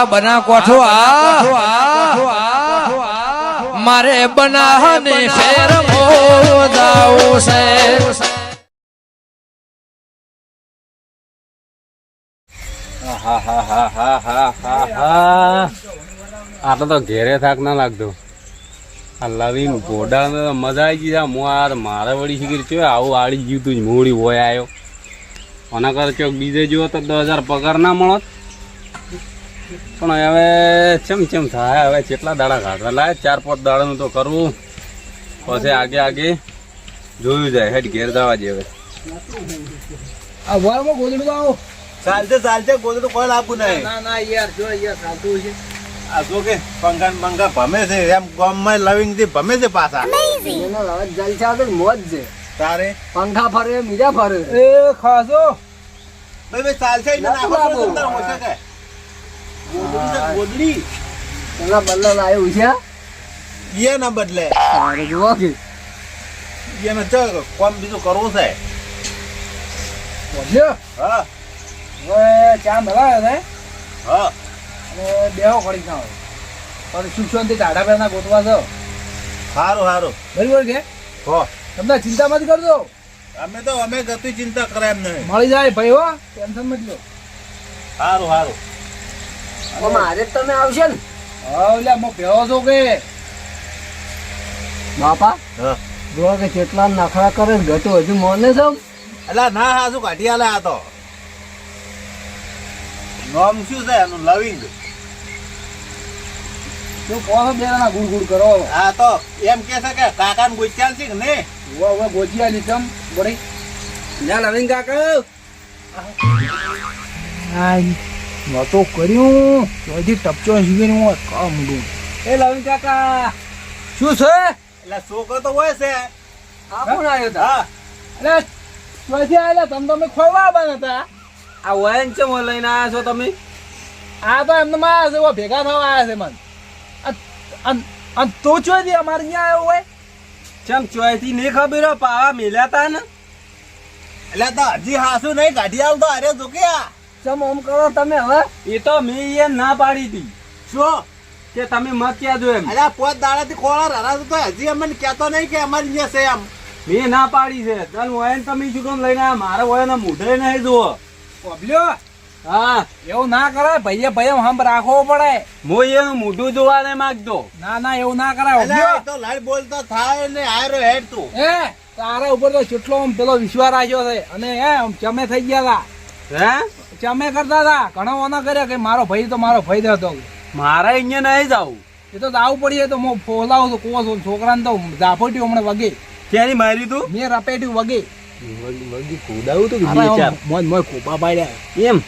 આ? બના કોઠો આ? મારે બનાને ફેર મોદાઓ છે. હા હા હા હા હા હા હા. આટલો તો ઘેરે થાક ના લાગતો. આ લવીન ઘોડા મજા આવી ગઈ આ મારે વળી શીખી છે આવું આડી ગયું તું મોડી હોય આવ્યો આના કર ચોક બીજે જુઓ તો દસ હજાર પગાર ના મળત. પણ હવે ચમ ચમ થાય હવે કેટલા દાડા કાઢવા લાય ચાર પાંચ દાડાનું તો કરવું પછી આગે આગે જોયું જાય હેડ ઘેર જવા દે હવે. આ વારમાં ગોદડું આવો. ચાલતે ચાલતે ગોદડું કોઈ લાગુ નહીં. ના ના યાર જો યાર ચાલતું છે આ જો કે પંખા પંખા ભમે છે એમ ગામમાં લવિંગથી ભમે છે પાછા. એનો હવે જલસા તો મોજ છે. તારે? પંખા ફરે મીરા ફરે. એ ખાસો ભાઈ ભાઈ ચાલશે તો કે? ગોદડી. છે, બદલા લાવ્યું છે. ઈએ ના બદલે. તારે જુઓ કે. ચો કોમ બીજું કરવું છે? બોલ્યો હા. હવે ચા મલાયો ને હા. અને બેહો ખડી ના પણ સુખ શાંતિ ટાઢા પેના ગોતવા છો? સારું સારું બરાબર કે? હો. તમને ચિંતા મત કરજો. અમે તો અમે ગતિ ચિંતા કરે એમ નહીં. મળી જાય ભાઈ હો. ટેન્શન મત લો. સારું સારું મારે તમે આવશે ને. હા એટલે હું છો કે? બાપા હા. જુઓ કે કેટલા નખરા કરે ને ઘટો હજુ મોને છે એટલે ના હા શું કાઢી આલે આ તો? નામ શું છે? એનું લવિંગ. તું કહો બે ના ગુડ ગુડ કરો? આ તો એમ કે છે કે કાકા ને ગુચ્યાલ છે કે ને? હવે હવે ગોજિયા લીધમ બોડી યા લવિંગ કાકા. આઈ નતો કર્યું. હજી ટપચો શીખીને હું કામ મૂડું એ લવિન કાકા શું છે? એટલે છોકરો તો હોય છે. આ કોણ આવ્યો હતા એટલે અરે ચોથી આયેલા તમે તમે ખોવા આવવાના હતા. આ વયન છે લઈને આવ્યા છો તમે? આ તો એમને માં છે ભેગા થવા આવ્યા છે મન. અને તું ચોથી અમારે અહીંયા આવ્યો હોય? ચમ ચોયથી નહીં ખબર પાવા મેલ્યા તા ને? એટલે તો હજી હાસુ નહીં કાઢી આવતો તો અરે જોક્યા ચમ ઓમ કરો તમે હવે? એ તો મેં એ ના પાડી હતી. શું? કે તમે મત ક્યાં જો એમ. અરે પોત દાડાથી ખોળા હરાતું તો હજી અમને કહેતો નહીં કે અમારી અહીંયા છે એમ મેં ના પાડી છે. ચાલ વયન તમે શું કેમ લઈને આવ્યા મારે વયન મોઢે નહીં જુઓ. ઓબલ્યો હા. એવું ના કરાય ભાઈએ ભાઈ હમ રાખવો પડે. હું એનું મોઢું જોવા ને માગતો. ના ના એવું ના કરાય. એ તો લડ બોલતો થાય ને આયરો હેડ તું. એ તારા ઉપર તો કેટલો પેલો વિશ્વાસ રાખ્યો છે. અને હે ચમે થઈ ગયા હતા હે? ચમે કરતા હતા. ઘણો ઓના કર્યા કે મારો ભાઈ તો મારો ભાઈ હતો. મારે અહીંયા નહીં જવું એ તો દાવ પડીએ તો હું ફોલાવું છું કોસ છોકરાને તો ઝાપટ્યું હમણાં વગે. ક્યાંની મારી તું? મેં રપેટ્યું વગે. વગી કુદાવું તું મોજ મોજ ખોપા પાડ્યા. એમ?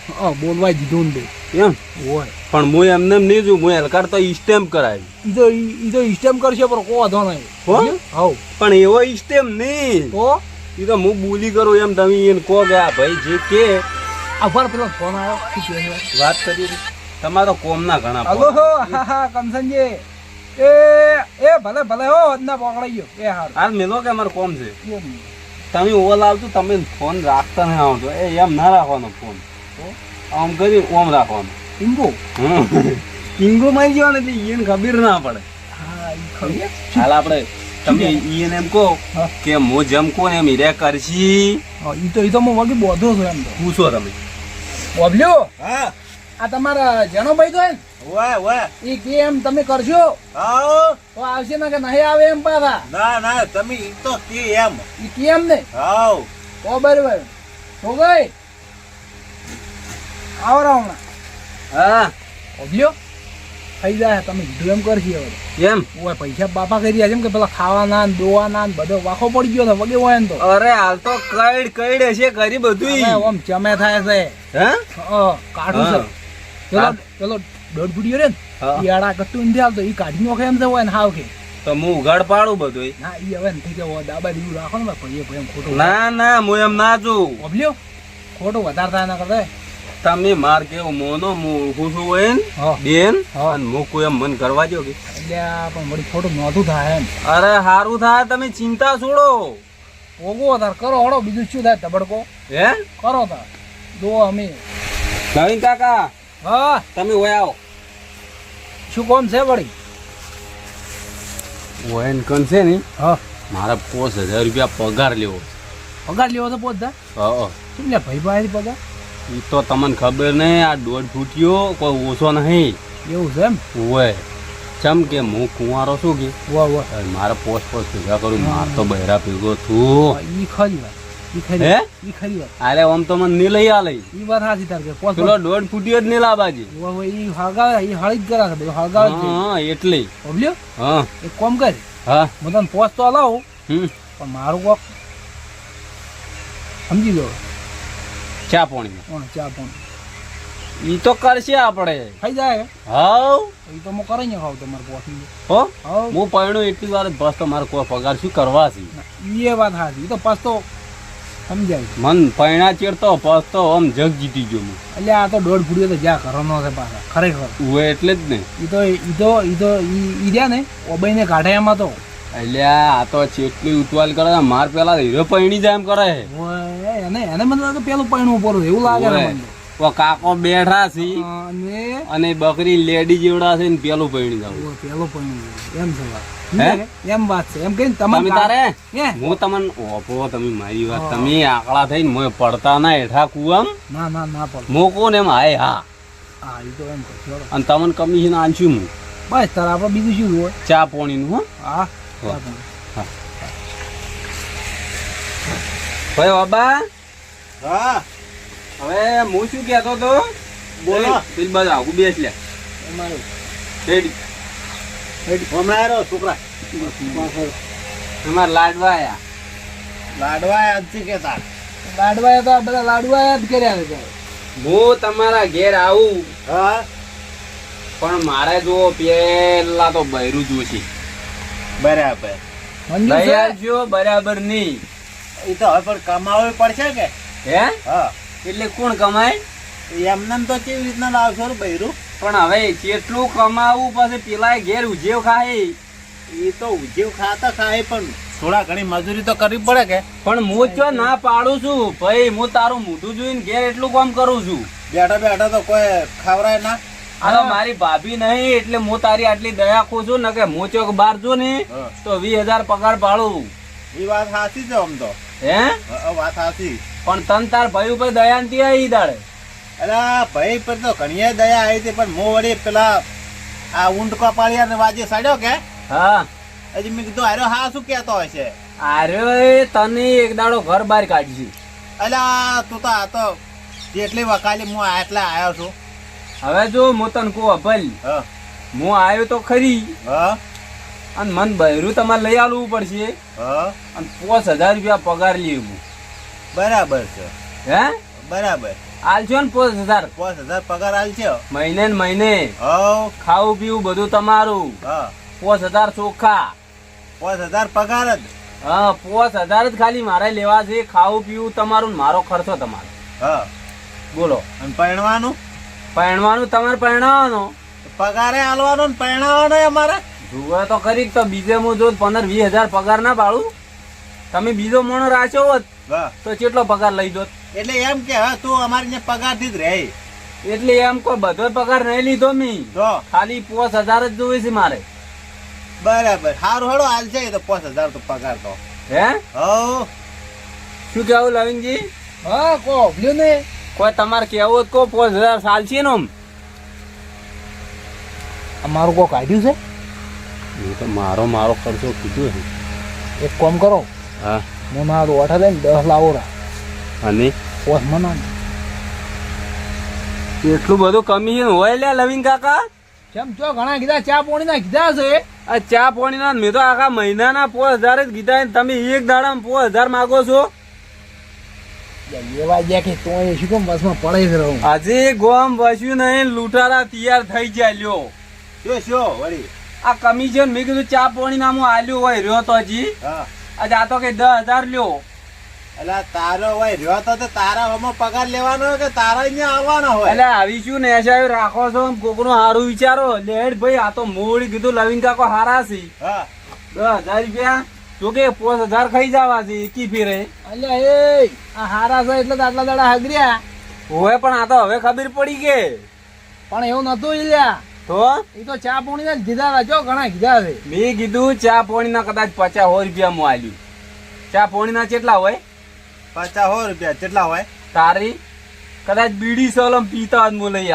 બોલવા દીધું ને એમ? ઓય પણ હું એમને નહીં જોઉં હું હલકાર તો સ્ટેમ્પ કરાવી. ઈ તો ઈ તો સ્ટેમ કરશે પણ કો વાંધો નહીં. હો? પણ એવો ઇસ્ટેમ નહીં. તો હું બોલી કરું એમ તમે એને કહો કે આ ભાઈ જે કે આભાર પેલો ફોન આવ્યો વાત? કરી તમારો તમારો કોમના ઘણા હલો હો હા હા કંસનજી એ એ ભલે ભલે હો અદના પકડાઈ ગયો. એ હાર. હાલ મેલો કે અમારો કોમ છે? તમે ઓલ લાવજો તમે ફોન રાખતા નહીં આવતો એ એમ ના રાખવાનો ફોન. આમ કરી ઓમ રાખવાનો. ટીંગુ. કિંગો મારી ગયો ને એટલે એને ખબર ના પડે. હા ખબર હાલ આપણે તમે એને એમ કહો કે હું જેમ કહો એમ હીરે કરશી. ઈ તો ઈ તો હું વગી બોધો છું એમ પૂછો તમે. બોબલ્યો હા. આ તમારા જેનો ભાઈ તો હે ને? વાહ વાહ ઈ કે એમ તમે કરશો? આવો. તો આવશે ને કે નહીં આવે એમ પાછા. ના ના તમે ઈ તો કે એમ. ઈ કે એમ ને? હાવ તો બરાબર. તો ગઈ. આવો રાવણા. હા. બોબલ્યો થઈ જાય તમે કીધું એમ કરશી હવે. એમ? ઓય પૈસા બાપા કરી રહ્યા છે એમ કે પેલા ખાવાના ને દોવાના ને બધો વાખો પડી ગયો ને વગે હોય ને તો. અરે હાલ તો કઈડ કઈડ હશે કરી બધું આમ ચમે થાય છે. હે? કાઢું છે. પેલો. પેલો દોઢ ફૂટીયો રે ને ઈયાડા કટ્ટું નથી આવતો ઈ કાઢી નોખે એમ છે હોય ને હાવ કે. તો હું ઉઘાડ પાડું બધું ના ઈ હવે નથી કે દાબા દીવું રાખો ને ભાઈ ભાઈ એમ ખોટું ના ના હું એમ ના જોઉં. ખોટું વધારે થાય ના કરતા. તમે માર કેવો મોનો હું છું ને બેન. અને મૂકું એમ મન કરવા જો કે. પણ વળી ખોટું નોંધું થાય એમ. અરે સારું થાય તમે ચિંતા છોડો. ઓગો તાર કરો હળો બીજું શું થાય તબડકો હે? કરો તાર. દો અમે. નવીન કાકા હા. તમે ઓય આવો. શું કોમ છે વળી? ઓયન કન છે ને? હા. મારા પોસ હજાર રૂપિયા પગાર લેવો પગાર લેવો તો પોતા હા શું લે ભાઈ ભાઈ પગાર? એ તો તમને ખબર નહીં આ દોઢ ફૂટ્યો કોઈ ઓછો નહીં. એવું છે એમ? હોય ચમ કે હું કુંવારો છું કે? વાહ વાહ મારા પોસ્ટ પોસ ભેગા કરું માર તો બહેરા ભેગો છું. ઈ ખરી વાત ઈ ખરી હે? વાત અરે આમ તો મને નહીં લઈ આલે. ઈ વાત સાચી તાર કે પોસ પેલો દોઢ ફૂટ્યો જ નહીં લાવવાજી વાહ વાહ ઈ હળગાવે ઈ હળી જ કરા છે બધું હળગાવે હા એટલે. બબલ્યો હા. એક કોમ કર હા. હું તને પોસ તો હલાવું હમ. પણ મારું કોક સમજી લો ચા પાણી. હા ચા પણ. ઈ તો કરશે આપણે. થઈ જાય હાઉ એ તો હું કરે ને ખાવ તમારે પોસ હો? હા હું પરણ્યો એટલી વાર બસ તો મારે કોઈ પગાર શું કરવા છે? એ વાત ઈ તો પાસ તો સમજાય. મન પૈણા ચેડતો બસ તો આમ જગ જીતી ગયો હું. એટલે આ તો દોઢ ફૂટ્યો તો જ્યાં કરવાનો છે પાછા ખરેખર. ઉવે એટલે જ ને. ઈ તો ઈ તો ઈ તો ઈ ઈ રહ્યા ને ઓબઈને કાઢે એમાં તો. એટલે આ તો ચેટલી ઉતવાલ કરે માર પેલા હીરો પૈણી જાય એમ કરે એને એને મને લાગે પેલું પૈણું એવું લાગે. ઓ કાકો બેઠા છે. અને? બકરી લેડી જેવડા છે ને પેલું પૈણી જાવ પેલું પૈણું એમ છે વાત. એમ વાત છે. એમ કહીને તમે તારે? હું? તમને ઓપો તમે મારી વાત. તમે આકડા થઈને મોય પડતા ના હેઠા કુવામ ના ના ના પડ. મોકો ને એમ? હાય હા. હા એ તો એમ અને તમને કમિશન આલશું હું. બસ તારે આપણે બીજું શું હોય? ચા પોણીનું હો. હા. ભાઈ બાબા? હા. હવે હું શું કહેતો તો બોલો. પેલી બાજુ આવું બેસ લે. અમારું. રેડી હમણાં આવ્યો છોકરા. અમાર લાડવા આયા. લાડવા આજથી કે તાર? લાડવા તો આ બધા લાડવા જ કર્યા છે. હું તમારા ઘેર આવું. હા. પણ મારે જો પેલા તો બૈરું જોશે. બરાબર. છો બરાબર નહીં. એ તો હવે પણ કમાવવી પડશે કે? હે? હા. એટલે કોણ કમાય? એમને તો કેવી રીતના લાવશો ને બૈરું? પણ હવે કેટલું કમાવું પછી પેલા ઘેર ઉજેવ ખાય. એ તો ઉજેવ ખાતા ખાય પણ થોડા ઘણી મજૂરી તો કરવી પડે કે? પણ હું જો ના પાડું છું. ભાઈ હું તારું મોઢું જોઈને ઘેર એટલું કામ કરું છું. બેઠા બેઠા તો કોઈ ખાવરાય ના? તો મારી ભાભી નહીં એટલે હું તારી આટલી દયા ખો છું ને કે હું ચોક બાર છું ને તો વીસ હજાર પગાર પાડું. એ વાત સાચી છે આમ તો. હે? વાત સાચી. પણ તન તાર ભાઈ ઉપર દયા નથી આવી દાડે અરે ભાઈ પર તો ઘણી દયા આવી હતી પણ મો વળી પેલા આ ઊંટકો પાડ્યા ને વાજે સડ્યો કે? હા. હજી મેં કીધું આરો હા શું કહેતો હશે આરે તને એક દાડો ઘર બહાર કાઢી અલા તું તો આ તો જેટલી વકાલી હું આટલા આવ્યો છું. હવે જો હું તને કહું ભલ. હા. આવ્યો તો ખરી. હા. અને મન બહેરું તમારે લઈ આવવું પડશે. હા. અને પાંચ હજાર રૂપિયા પગાર લેવું બરાબર છે. હે? બરાબર. આલજો ને પાંચ હજાર? પાંચ હજાર પગાર આલશે? મહિને ને મહિને. ખાવું પીવું બધું તમારું. હા. પાંચ હજાર ચોખ્ખા. પાંચ હજાર પગાર જ. હા પાંચ હજાર જ ખાલી મારે લેવા છે. ખાવું પીવું તમારું ને મારો ખર્ચો તમારો. હા. બોલો. અને પરણવાનું? પહેણવાનું તમારે પહેણાવવાનો. પગારે આલવાનો ને પરણાવવાનો અમારે. જુએ તો ખરી તો બીજે હું જો પંદર વીસ હજાર પગાર ના પાડું. તમે બીજો મોણો રાખ્યો હોત હા તો કેટલો પગાર લઈ દોત એટલે એમ કે હા તું અમારી ને પગારથી જ રહે. એટલે એમ કોઈ બધો પગાર નહીં લીધો મી. જો. ખાલી પાંચ હજાર જ જોવે છે મારે. બરાબર. સારું હળો હાલ છે તો પાંચ હજાર તો પગાર તો. હે? હો શું કેવું લવિંગજી હા કો ભલ્યું ને કોઈ તમારે કેવું જ કહો પાંચ હજાર સાલ છે ને અમારું કોઈ કાઢ્યું છે? એ તો મારો મારો ખર્ચો કીધું છે. એક કામ કરો. હા. હું મારું ઓઠા લઈને દસ લાવો રા અને? પોસ મના એટલું બધું કમિશન હોય લે લવિંગ કાકા? કેમ છો ઘણા કીધા ચા પોણી ના કીધા છે આ ચા પાણીના મેં તો આખા મહિનાના પોસ હજાર જ કીધા ને તમે એક દાડામાં પોસ હજાર માગો છો લેવા ગયા કે તું અહીં શું કેમ બસમાં પડે છે રહું આજે ગોમ વસ્યું નહીં લૂંટારા તૈયાર થઈ જાય લ્યો. શું શું વળી? આ કમિશન મેં કીધું ચા પાણી નામું આલ્યું હોય રહ્યો તો હજી. હા. આજે આ તો કઈ દસ હજાર લ્યો. એટલે તારો હોય રહ્યો તો તો તારા હમો પગાર લેવાનો કે તારા અહીંયા આવવાનો હોય? એટલે આવી શું ને સાહેબ રાખો છો કોકનું સારું વિચારો. લેડ ભાઈ આ તો મૂળ કીધું લવિંગ કાકો હારા છે. હા. દસ હજાર રૂપિયા. જો કે પાંચ હજાર ખાઈ જવા છે એકી ફેરે. અલ્યા એ આ હારા છે એટલે તો આટલા દાડા હગર્યા. હોય પણ આ તો હવે ખબર પડી કે. પણ એવું નતું લ્યા તો? એ તો ચા પોણી ને કીધા હતા જો ઘણા કીધા છે. મેં કીધું ચા પોણી ના કદાચ પચાસ સો રૂપિયા માં આલ્યું. ચા પોણી ના કેટલા હોય? પચાસ સો રૂપિયા કેટલા હોય? તારી? કદાચ બીડી સોલમ પીતા જ હું લઈ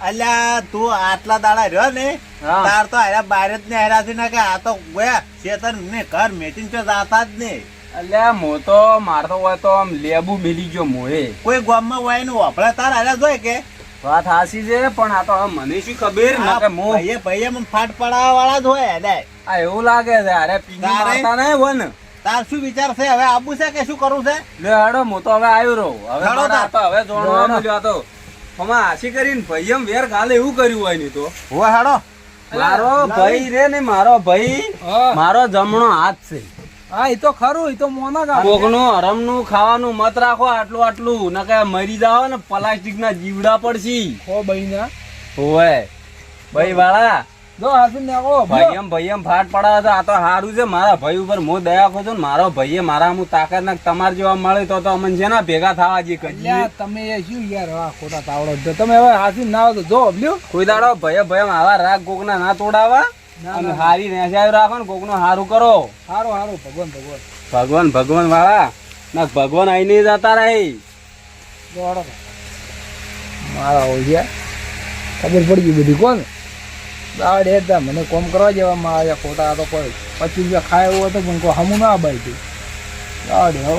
અલ્યા તું આટલા દાડા રહ્યો ને તાર તો આયા બાર જ ને હેરાથી ના કે આ તો ગયા ચેતન ને ઘર મેચીને તો જાતા જ નહીં. અલ્યા મો તો મારતો હોય તો આમ લેબુ મિલી ગયો મોએ. કોઈ ગામમાં હોય ને વાપરે તાર આયા જોય કે? વાત હાસી છે પણ આ તો મને શું ખબર? ના કે મો ભાઈએ ભાઈએ મને ફાટ પડાવવા વાળા જ હોય આ એવું લાગે છે અરે તારે? મારતા નહીં હોય તાર શું વિચાર છે હવે આબુ છે કે શું કરવું છે? લે હાડો મો તો હવે આવ્યો હવે હવે જોણવા મળ્યો તો હમણાં હાસી કરીને ભાઈ એમ વેર ગાલે એવું કર્યું હોયની તો. હોય હાડો. મારો ભાઈ રે ને મારો ભાઈ મારો જમણો હાથ છે. હા એ તો ખરું એ તો મોના કામ કોકનું હરમનું ખાવાનું મત રાખો આટલું આટલું. નકે મરી જાવ ને પ્લાસ્ટિક ના જીવડા પડશી. હો બહીના હોય ભાઈ વાળા જો હાસુ ને ભાઈ એમ ભાઈ એમ ફાટ પડાવે તો આ તો સારું છે. મારા ભાઈ ઉપર હું દયા ને મારો ભાઈએ મારા હું તાકાત ના તમારે જેવા મળે તો તો અમને છે ને ભેગા થવા જે તમે એ શું યાર હા ખોટા તાવડો જ તમે હવે હાસી ના આવો તો જો લ્યો. કોઈ દાડો ભાઈ ભાઈ આવા રાગ કોક ના તોડાવા અને. હારી નેસાયું રાખો ને કોકનું સારું કરો. હારો હારો ભગવાન ભગવાન. ભગવાન ભગવાન વાળા. ના ભગવાન આઈને જતા રહી. હારો મારા હોય ખબર પડી ગઈ બધી કોણ? દાડ હતા મને કોમ કરવા જવામાં આવ્યા. ખોટા તો કોઈ પચીસ રૂપિયા ખાય એવું હતું પણ કોઈ હમું ના બાઈ હતું હો.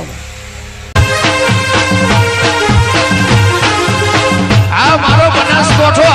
મારો બનાસકોઠો